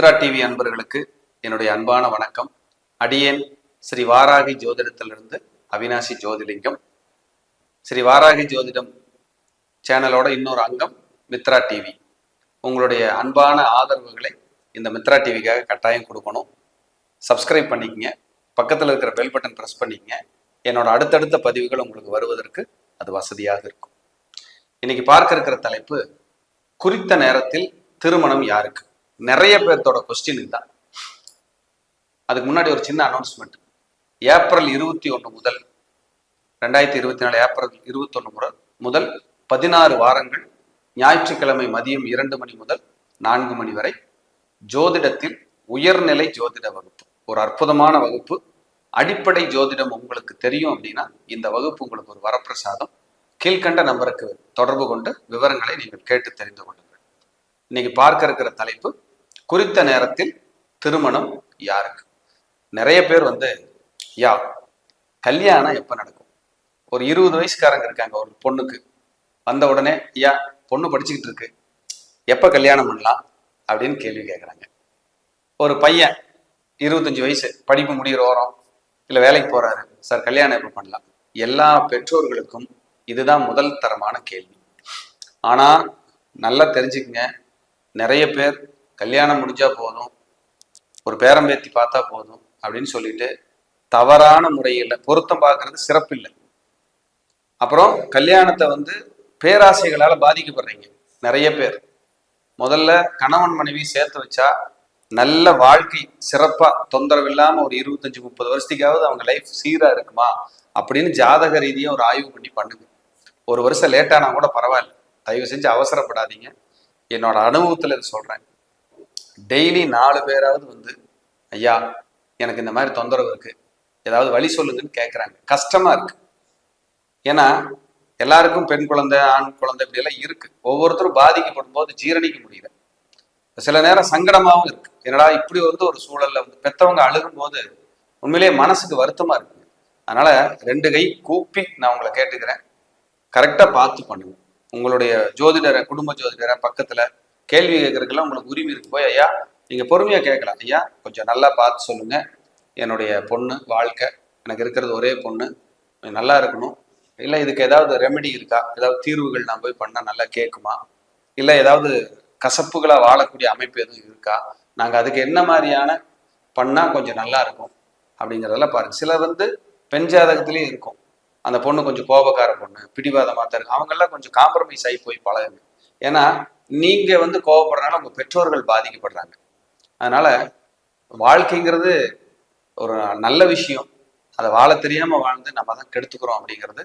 Mitra TV அன்பர்களுக்கு என்னுடைய அன்பான வணக்கம். அடியேன் ஸ்ரீ வாராகி ஜோதிடத்திலிருந்து அவினாசி ஜோதிலிங்கம். ஸ்ரீ வாராகி ஜோதிடம் சேனலோட இன்னொரு அங்கம் மித்ரா டிவி. உங்களுடைய அன்பான ஆதரவுகளை இந்த மித்ரா டிவிக்காக கட்டாயம் கொடுக்கணும். சப்ஸ்கிரைப் பண்ணிக்கங்க. பக்கத்தில் இருக்கிற பெல் பட்டன் ப்ரெஸ் பண்ணிக்கங்க. என்னோட அடுத்தடுத்த பதிவுகள் உங்களுக்கு வருவதற்கு அது வசதியாக இருக்கும். இன்னைக்கு பார்க்க இருக்கிற தலைப்பு குறித்த நேரத்தில் திருமணம் யாருக்கு? நிறைய பேர்த்தோட கொஸ்டின் தான் அதுக்கு முன்னாடி ஒரு சின்ன அனௌன்ஸ்மெண்ட் ஏப்ரல் இருபத்தி ஒன்று முதல் ரெண்டாயிரத்தி இருபத்தி நாலு ஏப்ரல் இருபத்தொன்று முதல் முதல் பதினாறு வாரங்கள் ஞாயிற்றுக்கிழமை மதியம் இரண்டு மணி முதல் நான்கு மணி வரை ஜோதிடத்தில் உயர்நிலை ஜோதிட வகுப்பு. ஒரு அற்புதமான வகுப்பு. அடிப்படை ஜோதிடம் உங்களுக்கு தெரியும் அப்படின்னா இந்த வகுப்பு உங்களுக்கு ஒரு வரப்பிரசாதம். கீழ்கண்ட நம்பருக்கு தொடர்பு கொண்டு விவரங்களை நீங்கள் கேட்டு தெரிந்து கொள்ளுங்கள். இன்னைக்கு பார்க்க இருக்கிற தலைப்பு குறித்த நேரத்தில் திருமணம் யாருக்கு? நிறைய பேர் வந்து யா கல்யாணம் எப்போ நடக்கும்? ஒரு இருபது வயசுக்காரங்க இருக்காங்க ஒரு பொண்ணுக்கு. வந்த உடனே யா பொண்ணு படிச்சுக்கிட்டு இருக்கு. எப்போ கல்யாணம் பண்ணலாம்? அப்படின்னு கேள்வி கேட்குறாங்க ஒரு பையன் இருபத்தஞ்சு வயசு படிப்பு முடிகிற ஓரம் இல்லை வேலைக்கு போறாரு. சார் கல்யாணம் எப்போ பண்ணலாம்? எல்லா பெற்றோர்களுக்கும் இதுதான் முதல் தரமான கேள்வி. ஆனால் நல்லா தெரிஞ்சுக்கங்க. நிறைய பேர் கல்யாணம் முடிஞ்சா போதும். ஒரு பேரம்பேத்தி பார்த்தா போதும் அப்படின்னு சொல்லிட்டு தவறான முறையில் பொருத்தம் பார்க்கறது சிறப்பு இல்லை. அப்புறம் கல்யாணத்தை வந்து பேராசைகளால பாதிக்கப்படுறீங்க. நிறைய பேர். முதல்ல கணவன் மனைவி சேர்த்து வச்சா நல்ல வாழ்க்கை சிறப்பாக தொந்தரவு இல்லாமல் ஒரு இருபத்தஞ்சு முப்பது வருஷத்துக்காவது அவங்க லைஃப் சீராக இருக்குமா அப்படின்னு ஜாதக ரீதியாக ஒரு ஆய்வு பண்ணி பண்ணுங்க. ஒரு வருஷம் லேட்டானா கூட பரவாயில்ல. தயவு செஞ்சு அவசரப்படாதீங்க. என்னோட அனுபவத்தில் இது சொல்கிறேன் டெய்லி நாலு பேராவது வந்து ஐயா எனக்கு இந்த மாதிரி தொந்தரவு இருக்கு. ஏதாவது வழி சொல்லுங்கன்னு கேட்குறாங்க கஷ்டமா இருக்கு. ஏன்னா எல்லாருக்கும் பெண் குழந்தை ஆண் குழந்தை இப்படி எல்லாம் இருக்கு. ஒவ்வொருத்தரும் பாதிக்கப்படும் போது ஜீரணிக்க முடியல. சில நேரம் சங்கடமாவும் இருக்கு. என்னடா இப்படி வந்து ஒரு சூழல்ல வந்து பெத்தவங்க அழுகும் போது உண்மையிலேயே மனசுக்கு வருத்தமா இருக்கு. அதனால ரெண்டு கை கூப்பி நான் உங்களை கேட்டுக்கிறேன். கரெக்டா பார்த்து பண்ணுங்க. உங்களுடைய ஜோதிடரை குடும்ப ஜோதிடரை பக்கத்துல கேள்வி கேட்கறதுக்கெல்லாம் உங்களுக்கு உரிமை இருக்கு. போய் ஐயா நீங்க பொறுமையா கேட்கலாம். ஐயா கொஞ்சம் நல்லா பார்த்து சொல்லுங்க. என்னுடைய பொண்ணு வாழ்க்கை எனக்கு இருக்கிறது ஒரே பொண்ணு கொஞ்சம் நல்லா இருக்கணும். இல்லை இதுக்கு ஏதாவது ரெமெடி இருக்கா? ஏதாவது தீர்வுகள் நான் போய் பண்ணால் நல்லா கேட்குமா? இல்லை ஏதாவது கசப்புகளாக வாழக்கூடிய அமைப்பு எதுவும் இருக்கா? நாங்கள் அதுக்கு என்ன மாதிரியான பண்ணால் கொஞ்சம் நல்லா இருக்கும் அப்படிங்கிறதெல்லாம் பாருங்க. சிலர் வந்து பெண் ஜாதகத்திலையும் இருக்கும். அந்த பொண்ணு கொஞ்சம் கோபக்கார பொண்ணு பிடிவாதமாக தான் இருக்கும். அவங்கெல்லாம் கொஞ்சம் காம்ப்ரமைஸ் ஆகி போய் பழகுங்க. ஏன்னா நீங்க வந்து கோவப்படுறதுனால உங்க பெற்றோர்கள் பாதிக்கப்படுறாங்க. அதனால வாழ்க்கைங்கிறது ஒரு நல்ல விஷயம். அதை வாழ தெரியாம வாழ்ந்து நம்ம தான் கெடுத்துக்கிறோம் அப்படிங்கிறது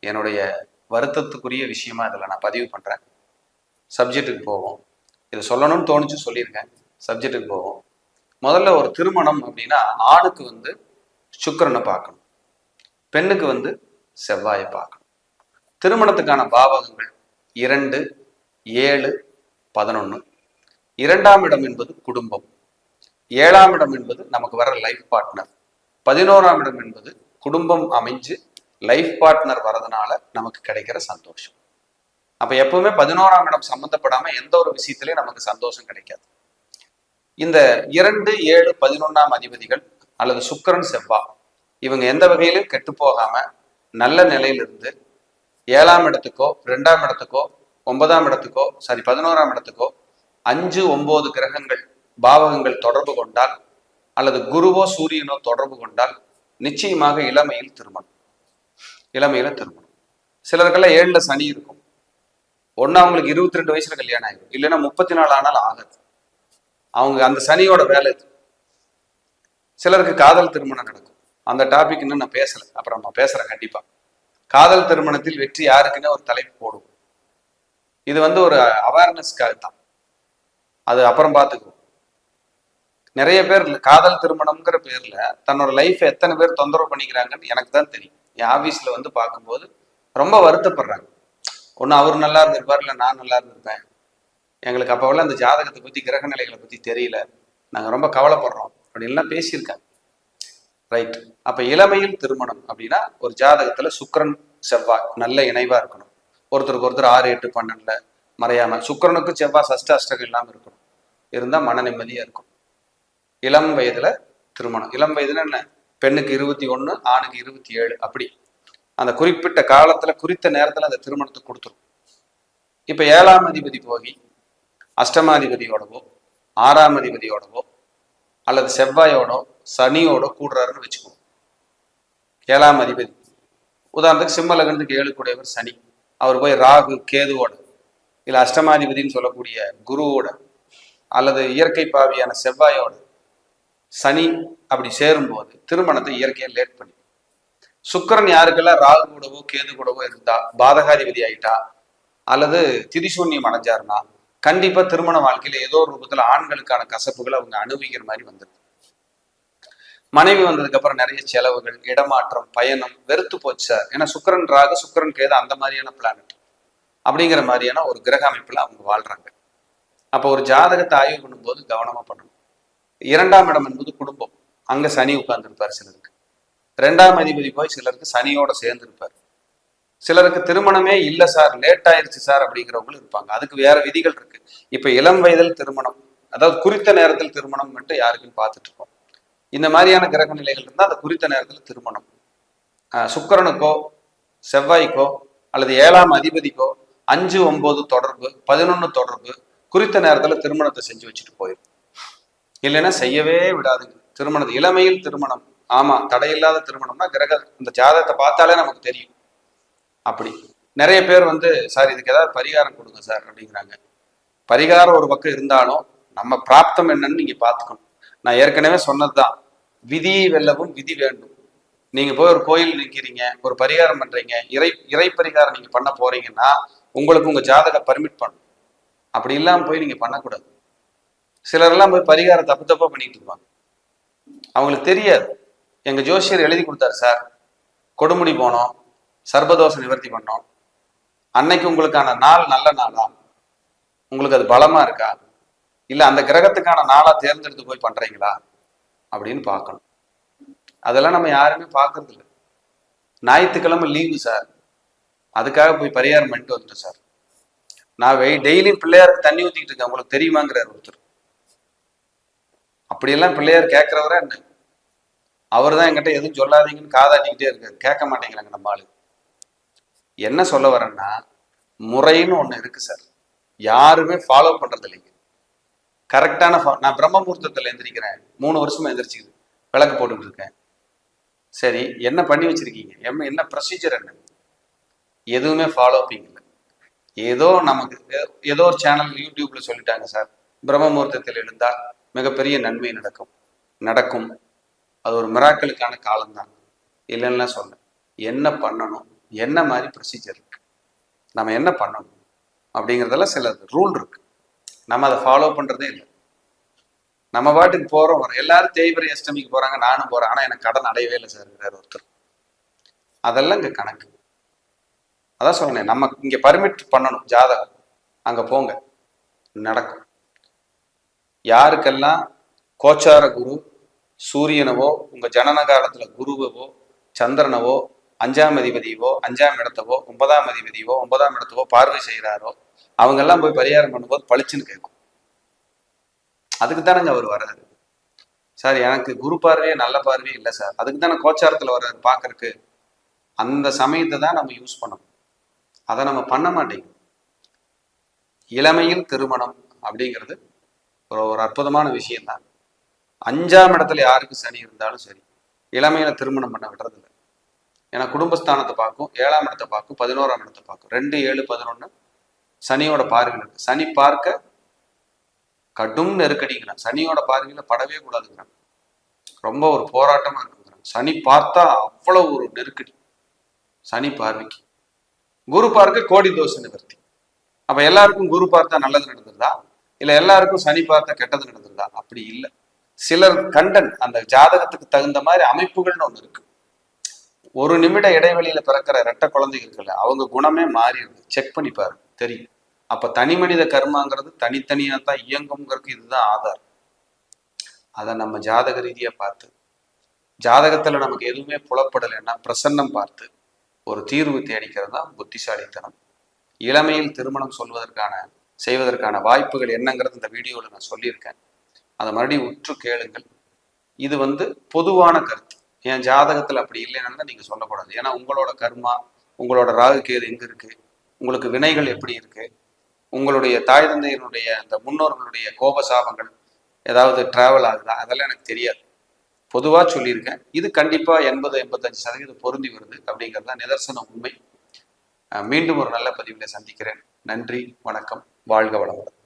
என்னுடைய வருத்தத்துக்குரிய விஷயமா இதில் நான் பதிவு பண்றேன். சப்ஜெக்ட்டுக்கு போவோம். இதை சொல்லணும்னு தோணுச்சு சொல்லியிருக்கேன். சப்ஜெக்ட்டுக்கு போவோம். முதல்ல ஒரு திருமணம் அப்படின்னா ஆணுக்கு வந்து சுக்கரனை பார்க்கணும். பெண்ணுக்கு வந்து செவ்வாயை பார்க்கணும். திருமணத்துக்கான பாவகங்கள் இரண்டு ஏழு பதினொன்று இரண்டாம் இடம் என்பது குடும்பம். ஏழாம் இடம் என்பது நமக்கு வர லைஃப் பார்ட்னர் பதினோராம் இடம் என்பது குடும்பம் அமைஞ்சு லைஃப் பார்ட்னர் வரதுனால நமக்கு கிடைக்கிற சந்தோஷம். அப்ப எப்பவுமே பதினோராம் இடம் சம்பந்தப்படாம எந்த ஒரு விஷயத்திலையும் நமக்கு சந்தோஷம் கிடைக்காது. இந்த இரண்டு ஏழு பதினொன்னாம் அதிபதிகள் அல்லது சுக்கிரன் செவ்வா இவங்க எந்த வகையிலும் கெட்டு போகாம நல்ல நிலையிலிருந்து ஏழாம் இடத்துக்கோ ரெண்டாம் இடத்துக்கோ ஒன்பதாம் இடத்துக்கோ சாரி பதினோராம் இடத்துக்கோ அஞ்சு ஒன்பது கிரகங்கள் பாவகங்கள் தொடர்பு கொண்டால் அல்லது குருவோ சூரியனோ தொடர்பு கொண்டால் நிச்சயமாக இளமையில் திருமணம் இளமையில திருமணம் சிலருக்கெல்லாம் ஏழுல சனி இருக்கும். ஒன்னு அவங்களுக்கு இருபத்தி ரெண்டு வயசுல கல்யாணம் ஆகும் இல்லைன்னா முப்பத்தி நாலு ஆனால் ஆகாது. அவங்க அந்த சனியோட வேலை இது சிலருக்கு காதல் திருமணம் நடக்கும். அந்த டாபிக் இன்னும் நான் பேசல. அப்புறம் நான் பேசுறேன் கண்டிப்பா. காதல் திருமணத்தில் வெற்றி யாருக்குன்னு ஒரு தலைப்பு போடுவோம். இது வந்து ஒரு அவேர்னஸ்க்காக தான் அது அப்புறம் பார்த்துக்குவோம் நிறைய பேர் காதல் திருமணம்ங்கிற பேர்ல தன்னோட லைஃப் எத்தனை பேர் தொந்தரவு பண்ணிக்கிறாங்கன்னு எனக்கு தான் தெரியும். என் ஆபீஸ்ல வந்து பார்க்கும்போது ரொம்ப வருத்தப்படுறாங்க. ஒன்று அவர் நல்லா இருந்திருப்பார் இல்லை நான் நல்லா இருந்திருப்பேன். எங்களுக்கு அப்போவெல்லாம் அந்த ஜாதகத்தை பற்றி கிரக நிலைகளை பற்றி தெரியல. நாங்கள் ரொம்ப கவலைப்படுறோம். அப்படின்லாம் பேசியிருக்காங்க. ரைட் அப்போ இளமையில் திருமணம் அப்படின்னா ஒரு ஜாதகத்தில் சுக்கிரன் செவ்வாய் நல்ல இணைவாக இருக்கணும். ஒருத்தருக்கு ஒருத்தர் ஆறு எட்டு பன்னெண்டுல மறையாம சுக்கரனுக்கு செவ்வாய் சஷ்ட அஷ்டகம் இல்லாமல் இருக்கணும். இருந்தால் மன நிம்மதியாக இருக்கும் இளம் வயதுல திருமணம். இளம் வயதுல என்ன? பெண்ணுக்கு இருபத்தி ஒன்று ஆணுக்கு இருபத்தி ஏழு அப்படி. அந்த குறிப்பிட்ட காலத்துல குறித்த நேரத்துல அந்த திருமணத்தை கொடுத்துரும். இப்ப ஏழாம் அதிபதி போகி அஷ்டமாதிபதியோடவோ ஆறாம் அதிபதியோடவோ அல்லது செவ்வாயோடோ சனியோடோ கூடுறாருன்னு வச்சுக்கோங்க. ஏழாம் அதிபதி. உதாரணத்துக்கு சிம்ம லக்னத்துக்கு ஏழு கூடியவர் சனி. அவர் போய் ராகு கேதுவோட இல்லை அஷ்டமாதிபதின்னு சொல்லக்கூடிய குருவோட அல்லது இயற்கை பாவியான செவ்வாயோட சனி அப்படி சேரும்போது திருமணத்தை இயற்கையை லேட் பண்ணி சுக்கிரன் யாருக்கெல்லாம் ராகு கூடவோ கேது கூடவோ இருந்தா பாதகாதிபதி ஆயிட்டா அல்லது திதிசூன்யம் அடைஞ்சாருன்னா கண்டிப்பா திருமண வாழ்க்கையில ஏதோ ஒரு ரூபத்துல ஆண்களுக்கான கசப்புகளை அவங்க அனுபவிக்கிற மாதிரி வந்துருது. மனைவி வந்ததுக்கு அப்புறம் நிறைய செலவுகள் இடமாற்றம் பயணம் வெறுத்து போச்சு சார். ஏன்னா சுக்கிரன் ராக சுக்கிரன் கேது அந்த மாதிரியான பிளானட் அப்படிங்கிற மாதிரியான ஒரு கிரக அமைப்புல அவங்க வாழ்றாங்க. அப்போ ஒரு ஜாதகத்தை ஆய்வு பண்ணும்போது கவனமா பண்ணணும். இரண்டாம் இடம் என்பது குடும்பம். அங்க சனி உட்கார்ந்துருப்பார் சிலருக்கு. ரெண்டாம் அதிபதி போய் சிலருக்கு சனியோட சேர்ந்திருப்பார். சிலருக்கு திருமணமே இல்லை சார் லேட் ஆயிருச்சு சார் அப்படிங்கிறவங்களும் இருப்பாங்க. அதுக்கு வேற விதிகள் இருக்கு. இப்ப இளம் வயதில் திருமணம் அதாவது குறித்த நேரத்தில் திருமணம் மட்டும் யாருக்குன்னு பார்த்துட்டு இருக்கோம். இந்த மாதிரியான கிரக நிலைகள் இருந்தால் அந்த குறித்த நேரத்தில் திருமணம் ஆஹ் செவ்வாய்க்கோ அல்லது ஏழாம் அதிபதிக்கோ அஞ்சு ஒன்பது தொடர்பு பதினொன்னு தொடர்பு குறித்த நேரத்தில் திருமணத்தை செஞ்சு வச்சுட்டு போயிடும் இல்லைன்னா செய்யவே விடாதுங்க திருமணம் இளமையில் திருமணம். ஆமா தடையில்லாத திருமணம்னா கிரக இந்த ஜாதகத்தை பார்த்தாலே நமக்கு தெரியும். அப்படி. நிறைய பேர் வந்து சார் இதுக்கு ஏதாவது பரிகாரம் கொடுங்க சார் அப்படிங்கிறாங்க. பரிகாரம் ஒரு பக்கம் இருந்தாலும் நம்ம பிராப்தம் என்னன்னு நீங்க பார்த்துக்கணும். நான் ஏற்கனவே சொன்னதுதான். விதி வெல்லவும் விதி வேண்டும். நீங்க போய் ஒரு கோயில் நிற்கிறீங்க ஒரு பரிகாரம் பண்றீங்க இறை இறை பரிகாரம் நீங்க பண்ண போறீங்கன்னா உங்களுக்கு உங்க ஜாதக பர்மிட் பண்ணும். அப்படி இல்லாம போய் நீங்க பண்ணக்கூடாது. சிலரெல்லாம் போய் பரிகாரம் தப்பு தப்பா பண்ணிட்டு இருப்பாங்க. அவங்களுக்கு தெரியாது. எங்க ஜோசியர் எழுதி கொடுத்தாரு சார் கொடுமுடி போனோம் சர்பதோஷ நிவர்த்தி பண்ணோம். அன்னைக்கு உங்களுக்கான நாள் நல்ல நாளா? உங்களுக்கு அது பலமா இருக்கா? இல்ல அந்த கிரகத்துக்கான நாளா தேர்ந்தெடுத்து போய் பண்றீங்களா? அப்படின்னு பார்க்கணும். அதெல்லாம் நம்ம யாருமே பார்க்கறது இல்லை. ஞாயிற்றுக்கிழமை லீவு சார் அதுக்காக போய் பரிகாரம் பண்ணிட்டு வந்துட்டேன் சார் நான் வெய் டெய்லியும் பிள்ளையாருக்கு தண்ணி ஊற்றிக்கிட்டு இருக்கேன். உங்களுக்கு தெரியுமாங்கிறார் ஒருத்தர். அப்படியெல்லாம் பிள்ளையார் கேட்குறவரா என்ன? அவர் தான் என்கிட்ட எதுவும் சொல்லாதீங்கன்னு காதாட்டிக்கிட்டே இருக்காரு. கேட்க மாட்டேங்கிறாங்க நம்ம ஆளு. என்ன சொல்ல வரேன்னா முறைன்னு ஒன்று இருக்கு சார் யாருமே ஃபாலோ பண்ணுறது இல்லைங்க கரெக்டான நான் பிரம்ம முகூர்த்தத்தில் எந்திரிக்கிறேன். மூணு வருஷமா எந்திரிச்சுக்குது. விளக்கு போட்டுக்கிட்டு இருக்கேன். சரி என்ன பண்ணி வச்சிருக்கீங்க? என்ன என்ன ப்ரொசீஜர் என்ன? எதுவுமே ஃபாலோ இல்லை. ஏதோ நமக்கு ஏதோ ஒரு சேனல் யூடியூப்ல சொல்லிட்டாங்க சார் பிரம்ம முகூர்த்தத்தில் எழுந்தால் மிகப்பெரிய நன்மை நடக்கும். நடக்கும். அது ஒரு மிராக்களுக்கான காலம்தான். இல்லைன்னா சொல்ல என்ன பண்ணணும்? என்ன மாதிரி ப்ரொசீஜர் இருக்கு? நம்ம என்ன பண்ணணும்? அப்படிங்கிறதெல்லாம் சில ரூல் இருக்கு. நம்ம அதை ஃபாலோ பண்றதே இல்லை. நம்ம பாட்டுக்கு போறோம் வரோம். எல்லாரும் தேய்பிரை அஷ்டமிக்கு போறாங்க நானும் போறேன். ஆனா எனக்கு கடன் அடையவே இல்லை சார் வேற ஒருத்தர். அதெல்லாம் இங்க கணக்கு. அதான் சொன்னேன் நம்ம இங்க பர்மிட் பண்ணணும் ஜாதகம். அங்க போங்க. நடக்கும். யாருக்கெல்லாம் கோச்சார குரு சூரியனவோ உங்க ஜனனகாலத்துல குருவவோ சந்திரனவோ அஞ்சாம் அதிபதியவோ அஞ்சாம் இடத்தவோ ஒன்பதாம் அதிபதியவோ ஒன்பதாம் இடத்தவோ பார்வை செய்கிறாரோ அவங்க எல்லாம் போய் பரிகாரம் பண்ணும்போது பளிச்சுன்னு கேட்கும். அதுக்கு தானேங்க அவர் வர்றாரு. சார் எனக்கு குரு பார்வையே நல்ல பார்வையே இல்லை சார். அதுக்கு தானே கோச்சாரத்தில் வர்றாரு பார்க்கறக்கு. அந்த சமயத்தை தான் நம்ம யூஸ் பண்ணணும். அதை நம்ம பண்ண மாட்டேங்கிறோம் இளமையில் திருமணம் அப்படிங்கிறது ஒரு ஒரு அற்புதமான விஷயம்தான் அஞ்சாம் இடத்துல யாருக்கு சனி இருந்தாலும் சரி இளமையில திருமணம் பண்ண விடுறதில்லை ஏன்னா குடும்பஸ்தானத்தை பார்க்கும் ஏழாம் இடத்தை பார்க்கும் பதினோராம் இடத்தை பார்க்கும். ரெண்டு ஏழு பதினொன்னு சனியோட பார்வையில் இருக்கு. சனி பார்க்க கடும் நெருக்கடிங்கிறான். சனியோட பார்வையில படவே கூடாதுங்கிறான். ரொம்ப ஒரு போராட்டமா இருக்குங்கிறான். சனி பார்த்தா அவ்வளவு ஒரு நெருக்கடி. சனி பார்வைக்கு. குரு பார்க்க கோடி தோஷ நிவர்த்தி. அப்ப எல்லாருக்கும் குரு பார்த்தா நல்லது நடந்துருதா இல்ல எல்லாருக்கும் சனி பார்த்தா கெட்டது நடந்துருதா அப்படி இல்லை. சிலர் கண்டன் அந்த ஜாதகத்துக்கு தகுந்த மாதிரி அமைப்புகள்னு ஒண்ணு இருக்கு. ஒரு நிமிட இடைவெளியில பிறக்கிற ரெட்ட குழந்தைகள் இருக்குல்ல அவங்க குணமே மாறிடுது. செக் பண்ணி பாருங்க. தெரியும். அப்ப தனி மனித கர்மாங்கிறது தனித்தனியா தான் இயங்குங்கிறதுக்கு இதுதான் ஆதாரம். அதை நம்ம ஜாதக ரீதியா பார்த்து ஜாதகத்துல நமக்கு எதுவுமே புலப்படலைன்னா பிரசன்னம் பார்த்து ஒரு தீர்வு தேடிக்கிறது தான் புத்திசாலித்தனம். இளமையில் திருமணம் சொல்வதற்கான செய்வதற்கான வாய்ப்புகள் என்னங்கிறது இந்த வீடியோவில் நான் சொல்லியிருக்கேன். அதை மறுபடியும் உற்று கேளுங்கள். இது வந்து பொதுவான கருத்து. என் ஜாதகத்தில் அப்படி இல்லைன்னா நீங்கள் சொல்லக்கூடாது. ஏன்னா உங்களோட கர்மா உங்களோட ராகு கேது எங்கே இருக்கு? உங்களுக்கு வினைகள் எப்படி இருக்கு? உங்களுடைய தாய் தந்தையினுடைய அந்த முன்னோர்களுடைய கோபசாபங்கள் ஏதாவது டிராவல் ஆகுதா? அதெல்லாம் எனக்கு தெரியாது. பொதுவாக சொல்லியிருக்கேன். இது கண்டிப்பாக எண்பது எண்பத்தஞ்சு சதவீதம் பொருந்தி வருது அப்படிங்கிறது தான் நிதர்சன உண்மை. மீண்டும் ஒரு நல்ல பதிவில் சந்திக்கிறேன். நன்றி வணக்கம் வாழ்க வளமுடன்.